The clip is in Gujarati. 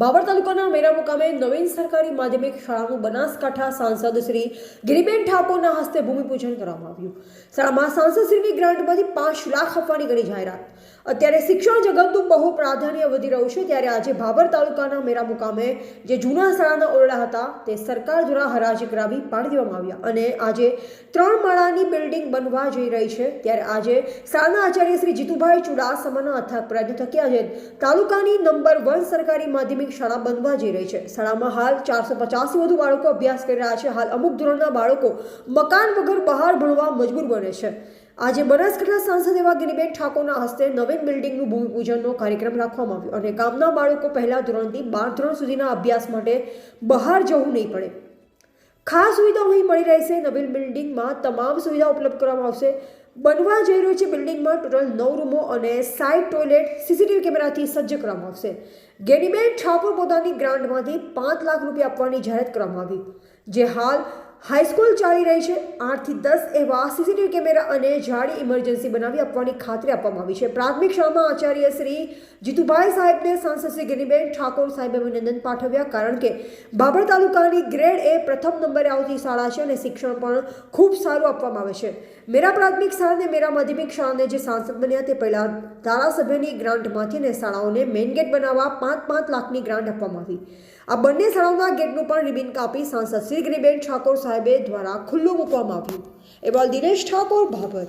બાબર તાલુકાના મેરા મુકામે નવીન સરકારી માધ્યમિક શાળાનું બનાસકાંઠા સાંસદ શ્રી ગિરિબેન ઠાકોરના હસ્તે ભૂમિપૂજન કરવામાં આવ્યું. શાળામાં સાંસદ શ્રીની ગ્રાન્ટમાંથી પાંચ લાખ આપવાની કરી જાહેરાત. અત્યારે શિક્ષણ જગતનું બહુ પ્રાધાન્ય વધી રહ્યું છે. ત્યારે આજે ભાભર તાલુકાના મેરા મુકામે જે જૂના શાળાના ઓરડા હતા, તે સરકાર દ્વારા હરાજી કરાવી પાડી દેવામાં આવ્યા અને આજે ત્રણ માળાની બિલ્ડિંગ બનવા જઈ રહી છે. ત્યારે આજે શાળાના આચાર્ય શ્રી જીતુભાઈ ચુડાસમાના અથાગ પ્રયત્ન થકી આજે તાલુકાની નંબર વન સરકારી માધ્યમિક શાળા બનવા જઈ રહી છે. શાળામાં હાલ ચારસો પચાસથી વધુ બાળકો અભ્યાસ કરી રહ્યા છે. હાલ અમુક ધોરણના બાળકો મકાન વગર બહાર ભણવા મજબૂર બને છે. આજે બનાસકાંઠા સાંસદ એવા ગિરિબેન ઠાકોરના હસ્તે નવીન બિલ્ડિંગનું ભૂમિપૂજનનો કાર્યક્રમ રાખવામાં આવ્યો અને ગામના બાળકો પહેલા ધોરણથી બાર ધોરણ સુધીના અભ્યાસ માટે બહાર જવું નહીં પડે. ખાસ સુવિધાઓ અહીં મળી રહેશે. નવીન બિલ્ડિંગમાં તમામ સુવિધા ઉપલબ્ધ કરવામાં આવશે. બનવા જઈ રહ્યું છે બિલ્ડિંગમાં ટોટલ નવ રૂમો અને સાઇડ ટોયલેટ સીસીટીવી કેમેરાથી સજ્જ કરવામાં આવશે. ગેનીબેન ઠાકોર પોતાની ગ્રાન્ટમાંથી પાંચ લાખ રૂપિયા આપવાની જાહેરાત કરવામાં આવી. જે હાલ હાઈસ્કૂલ ચાલી રહી છે. આઠથી દસ એવા સીસીટીવી કેમેરા અને જાડી ઇમરજન્સી બનાવી આપવાની ખાતરી આપવામાં આવી છે. પ્રાથમિક શાળામાં આચાર્ય શ્રી જીતુભાઈ સાહેબને સાંસદ શ્રી ગિરીબેન ઠાકોર સાહેબે અભિનંદન પાઠવ્યા કારણ કે બાબર તાલુકાની ગ્રેડ એ પ્રથમ નંબરે આવતી શાળા છે અને શિક્ષણ પણ ખૂબ સારું આપવામાં આવે છે. મેરા પ્રાથમિક શાળાને મેરા માધ્યમિક શાળાને જે સાંસદ બન્યા તે પહેલાં ધારાસભ્યની ગ્રાન્ટમાંથી અને શાળાઓને મેઇન ગેટ બનાવવા પાંચ પાંચ લાખની ગ્રાન્ટ આપવામાં આવી. આ બંને શાળાઓના ગેટનું પણ રિબિન કાપી સાંસદ શ્રી ગિરીબેન ઠાકોર સાહેબે દ્વારા ખુલ્લું મૂકવામાં આવ્યું. એવા દિનેશ ઠાકોર ભાભર